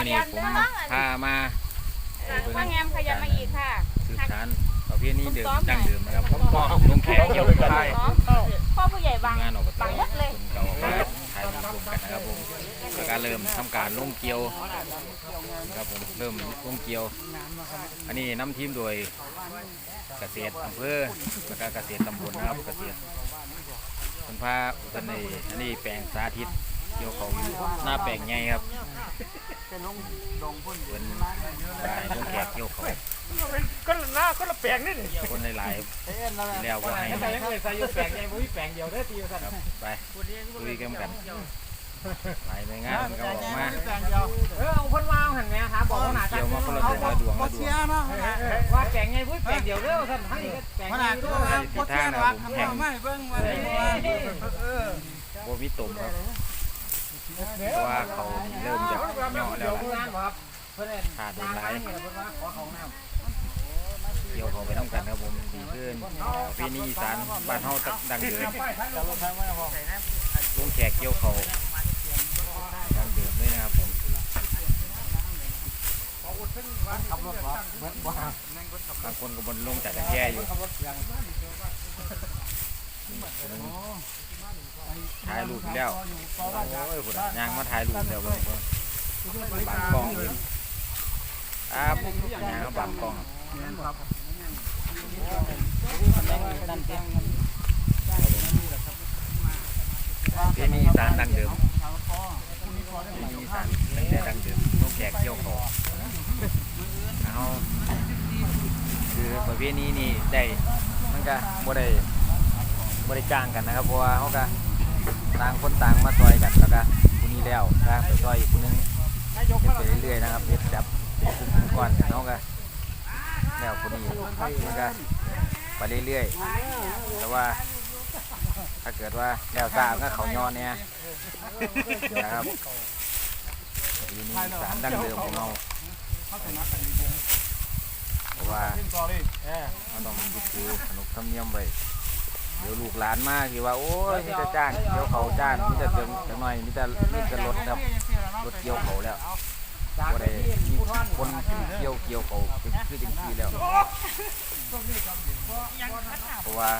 วันนี้ผมพามาข้างแงมขยันมาอีกค่ะสืบสานประเพณีเดิมดั้งเดิมนะครับผมก็ลงแขกเกี่ยวกับไทยพ่อผู้ใหญ่บางงานอบตบางยัดเลยคนเก่ามาถ่ายรูปรวมกันนะครับผมแล้วก็เริ่มทำการลงเกี่ยวครับผมเริ่มลงเกี่ยว อันนี้นำทีมโดยเกษตรอำเภอแล้วก็เกษตรตำบลนะครับเกษตรเป็นพาเป็นในอันนี้แปลงสาธิต เกี่ยวเขาอยู่หน้าแปลงใหญ่ครับเป็นได้ลงแขกเกี่ยวเขาก็หน้าก็ละแปลงนี่นี่คนหลายๆที่แล้วก็ให้ใส่ยังไงใส่อยู่แปลงใหญ่บ่มีแปลงเดียวเด้อตีสั่นครับไปคุยกันกันหลายหน่วยงานมันก็ออกมาเออเอาคนมาหันแม่ถามบอกว่าหน้าเกี่ยวมาคนละดวงละดวงละดวงว่าแปลงใหญ่บ่มีแปลงเดียวเด้อสั่นให้ก็แปลงขใหญ่นาดเด้ตัวอครับบ่เชื่อหรอกทำไม่เบิ่งว่าเออโบมีตุ่มครับ เพราะว่าเขาเริ่มจะเหยาะแล้วล่ะขาดโดนหลายเพิ่นว่าขอของน้ำเกี่ยวเขาไปต้องกันครับผมดีขึ้นปีนี้อีสานบ้านเฮาดังเดิมลุงแขกเกี่ยวเขาดังเดิมเลยนะครับผมบางคนก็บนลงจากแคร่อยู่ ถ่ายรูปแล้วโอ้ยพุ่นน่ะย่างมาถ่ายรูปแล้วเพิ่นเพิ่นบางกล้องเลยครับยางบางกล้องเพลงนี้อีสานดังเดิมเพลงนี้อีสานตั้งแต่ดังเดิมนกแขกเกี่ยวคอเอาคือประเพณีนี้ได้มันก็บ่ได้ บ่ได้จ้างกันนะครับเพราะว่าเขาก็ต่างคนต่างมาซอยกันแล้วก็ผู้นี้แล้วก็ไปซอยอีกผู้หนึงเฮ็ดไปเรื่อยๆนะครับเฮ็ดจับเป็นกลุ่มก่อนเขาก็แล้วผู้นี้มันก็ไปเรื่อยๆแต่ว่า ถ้าเกิดว่าแล้วตามก็เขาย้อนเนี่ยนะครับอยู่นี่สารดั้งเดิมของเราเพราะว่าเราต้องยึดถือขนบธรรมเนียมไว้ เดี๋ยวลูกหลานมากที่ว่าโอ้ยมีแต่จ้างเกี่ยวเขาจ้างมีแต่เติมจังหน่อยมีแต่มีแต่รถครับรถเกี่ยวเขาแล้วบ่ได้มีคนเกี่ยวเกี่ยวเขาคือคือจังซี่แล้วเพราะว่า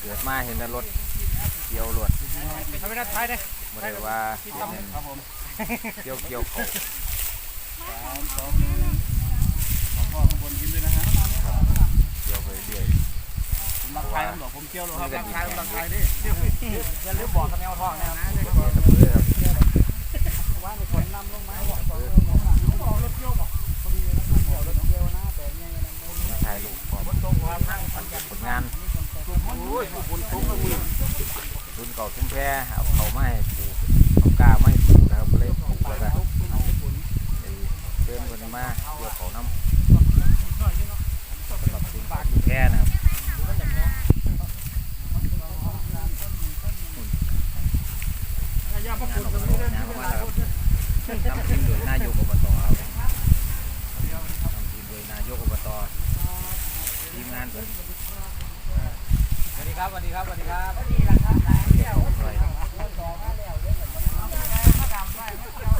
เกิดมาเห็นแต่รถเกี่ยวรถทำไม่ได้ท้ายเด้ไม่ได้ว่าเห็นเกี่ยวเกี่ยวเขาพ่อข้างบนกินด้วยนะฮะเกี่ยวไปเรื่อย ผมรักใครผมบอกผมเกี่ยวเลยครับรักใครรักใครดิอย่าลืมบอกกับแนวทองนะครับเกี่ยวกับเพื่อครับว่าในคนนำลงมาบอกมาถ่ายรูปพร้อมผลงานโอ้ยคุณทุกข์มือรุ่นเก่าชุมแพเอาเขาไมาให้ปลูกเอากล้าไมาให้ปลูกนะครับเลยปลูกแล้วก็ไอ้เดินคนมาเกี่ยวเขาน้ำสำหรับรุ่นเก่าชุมแพนะครับงานออกมาแล้วงานออกมาแล้วครับ นำทีมโดยนายกอบตครับทำทีมโดยนายกอบตทีมงานเพิ่นสวัสดีครับสวัสดีครับสวัสดีครับช่วยแต่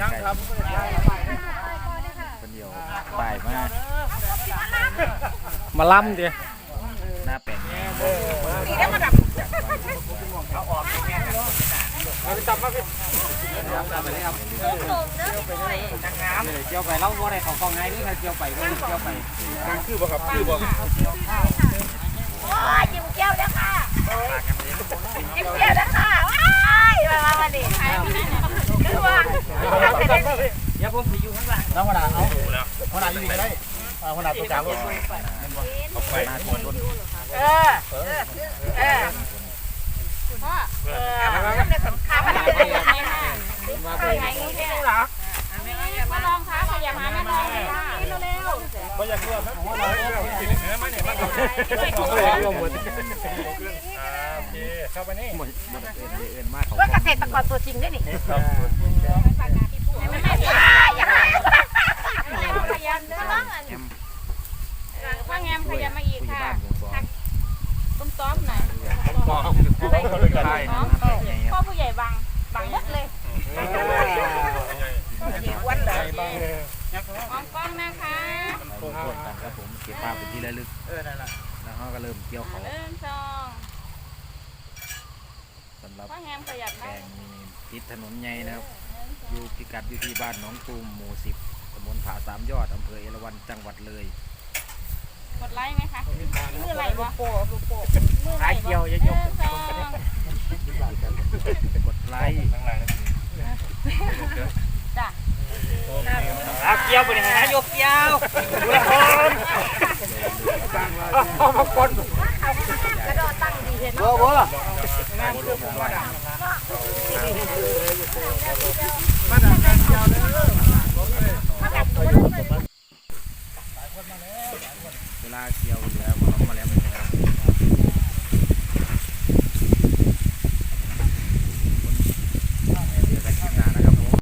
ยังครับคนเดียวบ่ายมามาล่ำดิ ไปจับมาพี่จับไปเลยครับเกี่ยวไปเลยจังน้ำเกี่ยวไปแล้วว่าอะไรของกองไงนี่ะเกี่ยวไปเกี่ยวไปกางคือบ่ครับคือบ่โอ้ยจิ้มเกี่ยวแล้วค่ะจิ้มเกี่ยวแล้วค่ะว้ายมามาดิคือว่าเดี๋ยวผมไปอยู่ข้างหลังน้องขนาดเอาขนาดอยู่ได้ขนาดตัวกลางรถออกไปเออเออ พ่อเออขามันเป็นยังไงค่ะเป็นไงงูเท่เหรอมาลองคะขยับมาแม่ลองเลยค่ะเร็วไม่อยากรู้ครับหัวหน้าๆช่วยดูหมดหมดเอินเอินมากเขาว่าเกษตรกรตัวจริงด้วยนี่ไม่ไม่อย่าอย่าขยันเด้อแอมถ้าแงมขยับมาอีกค่ะบ้านวงสองต้มต้อมหน่อย บอกน้องพ่อผู้ใหญ่บังบังหมดเลยมองกล้องนะคะโคตรกันครับผมเก็บภาพเป็นที่ระลึกเออนั่นล่ะแล้วเขาก็เริ่มเกี่ยวเขาเริ่มซองสำหรับแฮมขยับแปลได้งนี้ติดถนนใหญ่นะครับอยู่พิกัดอยู่ที่บ้านหนองตูมหมู่สิบตำบลผาสามยอดอำเภอเอราวัณจังหวัดเลยกดไลค์ไหมคะมือไหลบ่มือ อย่ายกกดไลค์ทั้งหลายนะจ้ะเอาเกี้ยวไปไหนนะยกเกี้ยวดูละครเอามาคนกระโดดตั้งดีเห็นไหมโว้โว้มาดักกันเจ้าเลยเวลาเกี่ยวแล้ว